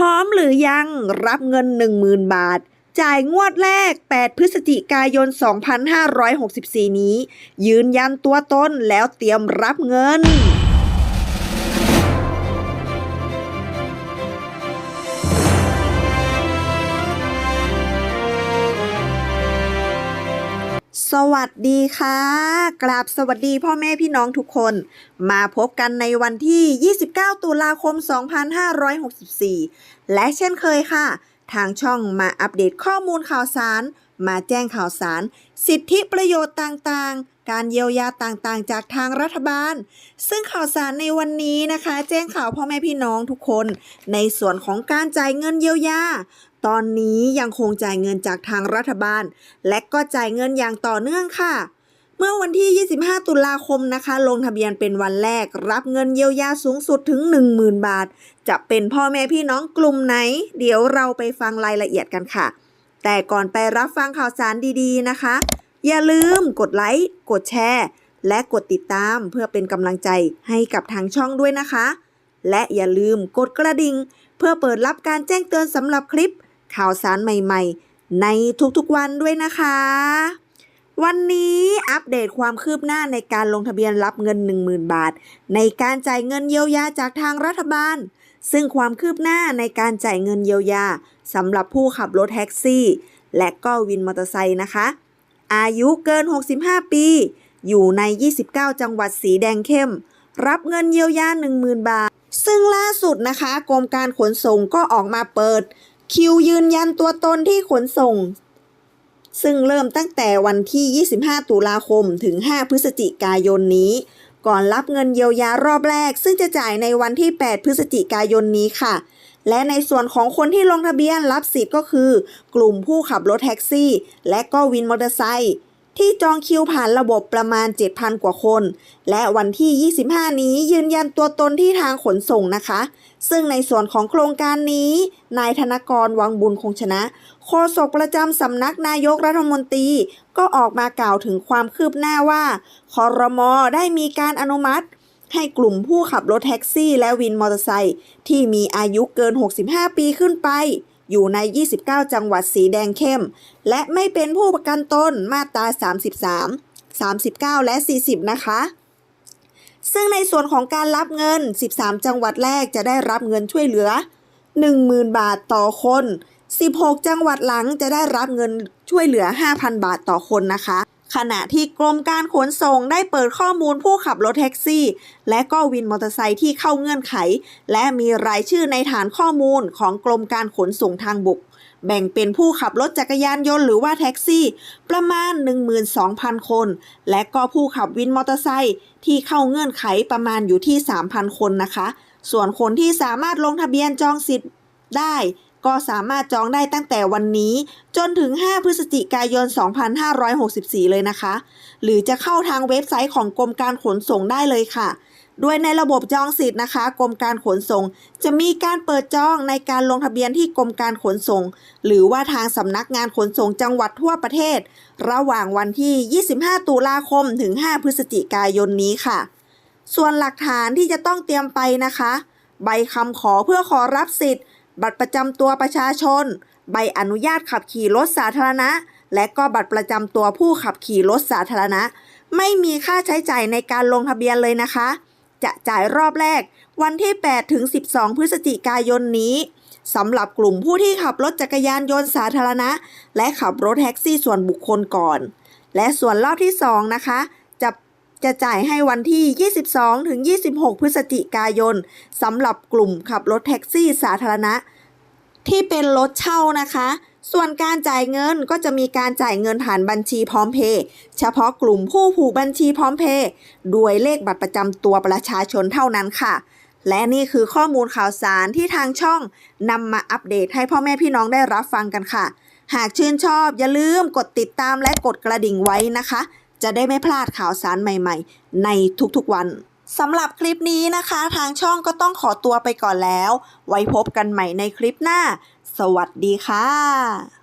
ร้อมหรือยังรับเงิน 10,000 บาท จ่ายงวดแรก 8 พฤศจิกายน 2564 นี้ ยืนยันตัวตนแล้วเตรียมรับเงิน สวัสดีค่ะ กราบสวัสดีพ่อแม่พี่น้องทุกคน มาพบกันในวันที่ 29 ตุลาคม 2564 และเช่นเคยค่ะ ทางช่องมาอัปเดตข้อมูลข่าวสาร มาแจ้งข่าวสาร สิทธิประโยชน์ต่างๆ การเยียวยาต่างๆ จากทางรัฐบาล ซึ่งข่าวสารในวันนี้นะคะ แจ้งข่าวพ่อแม่พี่น้องทุกคน ในส่วนของการจ่ายเงินเยียวยาตอนนี้ยังคงจ่ายเงินจากทางรัฐบาล และก็จ่ายเงินอย่างต่อเนื่องค่ะ เมื่อวันที่ 25 ตุลาคมนะคะ ลงทะเบียนเป็นวันแรก รับเงินเยียวยาสูงสุดถึง 10,000 บาท จะเป็นพ่อแม่พี่น้องกลุ่มไหน เดี๋ยวเราไปฟังรายละเอียดกันค่ะ แต่ก่อนไปรับฟังข่าวสารดีๆนะคะ อย่าลืมกดไลค์ กดแชร์ และกดติดตามเพื่อเป็นกำลังใจให้กับทางช่องด้วยนะคะ และอย่าลืมกดกระดิ่ง เพื่อเปิดรับการแจ้งเตือนสำหรับคลิป ข่าวสารใหม่ๆ ในทุกๆวันด้วยนะคะ วันนี้อัปเดตความคืบหน้าในการลงทะเบียนรับเงิน 10,000 บาท ในการจ่ายเงินเยียวยาจากทางรัฐบาล ซึ่งความคืบหน้าในการจ่ายเงินเยียวยาสำหรับผู้ขับรถแท็กซี่ และก็วินมอเตอร์ไซค์นะคะ อายุเกิน 65 ปี อยู่ใน 29 จังหวัดสีแดงเข้ม รับเงินเยียวยา 10,000 บาท ซึ่งล่าสุดนะคะกรมการขนส่งก็ออกมาเปิด คิวยืนยันตัวตนที่ขนส่ง ซึ่งเริ่มตั้งแต่วันที่ 25 ตุลาคมถึง 5 พฤศจิกายนนี้ ก่อนรับเงินเยียวยารอบแรก ซึ่งจะจ่ายในวันที่ 8 พฤศจิกายนนี้ค่ะ และในส่วนของคนที่ลงทะเบียนรับสิทธิ์ก็คือ กลุ่มผู้ขับรถแท็กซี่ และก็วินมอเตอร์ไซค์ที่จองคิวผ่านระบบประมาณ 7,000 กว่าคน และวันที่ 25 นี้ยืนยันตัวตนที่ทางขนส่งนะคะ ซึ่งในส่วนของโครงการนี้ นายธนกรวังบุญคงชนะ โฆษกประจำสำนักนายกรัฐมนตรี ก็ออกมากล่าวถึงความคืบหน้าว่าคอรมอได้มีการอนุมัติ ให้กลุ่มผู้ขับรถแท็กซี่และวินมอเตอร์ไซค์ที่มีอายุเกิน 65 ปีขึ้นไป อยู่ใน 29 จังหวัดสีแดงเข้ม และไม่เป็นผู้ประกันตนมาตรา 33 39 และ 40 นะคะ ซึ่งในส่วนของการรับเงิน 13 จังหวัดแรกจะได้รับเงินช่วยเหลือ 10,000 บาทต่อคน 16 จังหวัดหลังจะได้รับเงินช่วยเหลือ 5,000 บาทต่อคนนะคะ ขณะที่กรมการขนส่งได้เปิดข้อมูลผู้ขับรถแท็กซี่ และก็วินมอเตอร์ไซค์ที่เข้าเงื่อนไข และมีรายชื่อในฐานข้อมูลของกรมการขนส่งทางบก แบ่งเป็นผู้ขับรถจักรยานยนต์หรือว่าแท็กซี่ ประมาณ 12,000 คน และก็ผู้ขับวินมอเตอร์ไซค์ที่เข้าเงื่อนไขประมาณอยู่ที่ 3,000 คนนะคะ ส่วนคนที่สามารถลงทะเบียนจองสิทธิ์ได้ ก็สามารถจองได้ตั้งแต่วันนี้จนถึง 5 พฤศจิกายน 2564 เลยนะคะ หรือจะเข้าทางเว็บไซต์ของกรมการขนส่งได้เลยค่ะโดยในระบบจองสิทธิ์นะคะ กรมการขนส่ง จะมีการเปิดจองในการลงทะเบียนที่กรมการขนส่ง หรือว่าทางสำนักงานขนส่งจังหวัดทั่วประเทศ ระหว่างวันที่ 25 ตุลาคมถึง 5 พฤศจิกายนนี้ค่ะ ส่วนหลักฐานที่จะต้องเตรียมไปนะคะ ใบคำขอเพื่อขอรับสิทธิ์ บัตรประจำตัวประชาชน ใบอนุญาตขับขี่รถสาธารณะ และก็บัตรประจำตัวผู้ขับขี่รถสาธารณะ ไม่มีค่าใช้จ่ายในการลงทะเบียนเลยนะคะ จะจ่ายรอบแรก วันที่ 8 ถึง 12 พฤศจิกายนนี้สำหรับกลุ่มผู้ที่ขับรถจักรยานยนต์สาธารณะ และขับรถแท็กซี่ส่วนบุคคลก่อน และส่วนรอบที่ 2 นะคะ จะจ่ายให้วันที่ 22 ถึง 26 พฤศจิกายนสำหรับกลุ่มขับรถแท็กซี่สาธารณะ ที่เป็นรถเช่านะคะ ส่วนการจ่ายเงินก็จะมีการจ่ายเงินผ่านบัญชีพร้อมเพย์เฉพาะกลุ่มผู้ผูกบัญชีพร้อมเพย์ด้วยเลขบัตรประจำตัวประชาชนเท่านั้นค่ะ และนี่คือข้อมูลข่าวสารที่ทางช่องนำมาอัปเดตให้พ่อแม่พี่น้องได้รับฟังกันค่ะ หากชื่นชอบอย่าลืมกดติดตามและกดกระดิ่งไว้นะคะ จะได้ไม่พลาดข่าวสารใหม่ๆ ในทุกๆวันสำหรับคลิปนี้นะคะ ทางช่องก็ต้องขอตัวไปก่อนแล้ว ไว้พบกันใหม่ในคลิปหน้า สวัสดีค่ะ